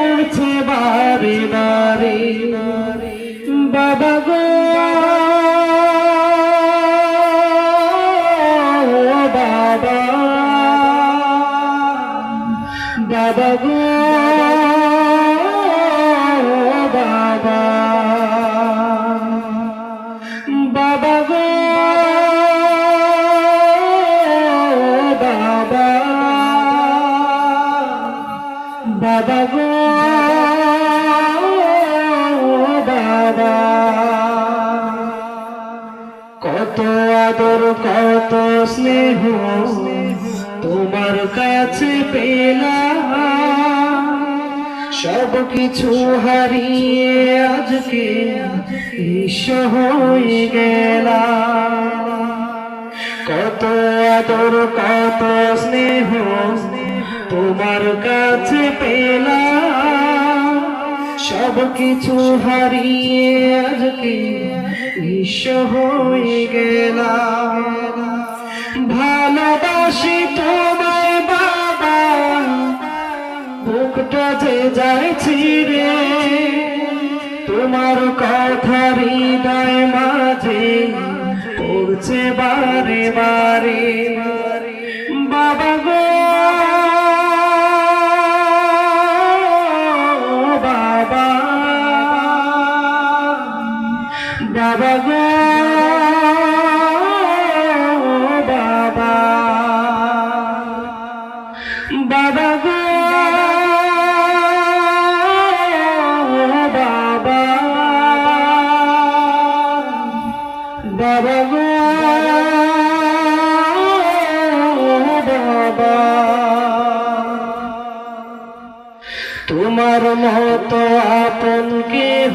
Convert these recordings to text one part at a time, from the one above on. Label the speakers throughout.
Speaker 1: পড়ছে বারে বারে বাবা গো। বাবা। বাবা গো। সব কিছু হারিয়ে আজকে নিঃস্ব হয়ে গেলাম। কত আদর, কত স্নেহ তোমার কাছে পেলাম। সব কিছু হারিয়ে আজকে নিঃস্ব হয়ে গেলাম। ভালোবাসি বাবা গো বাবা বাবা গো বাবা বাবা গো বাবা। তোমার মতো আপন কেহ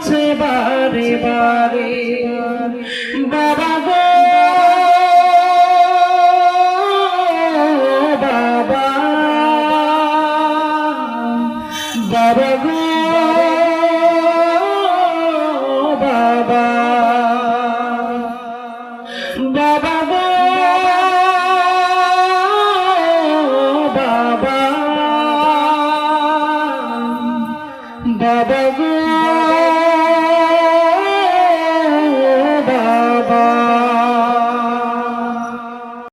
Speaker 1: আছে বারে বারে। বাবা গো বাবা বাবা গো বাবা বাবা গো বাবা বাবা গো।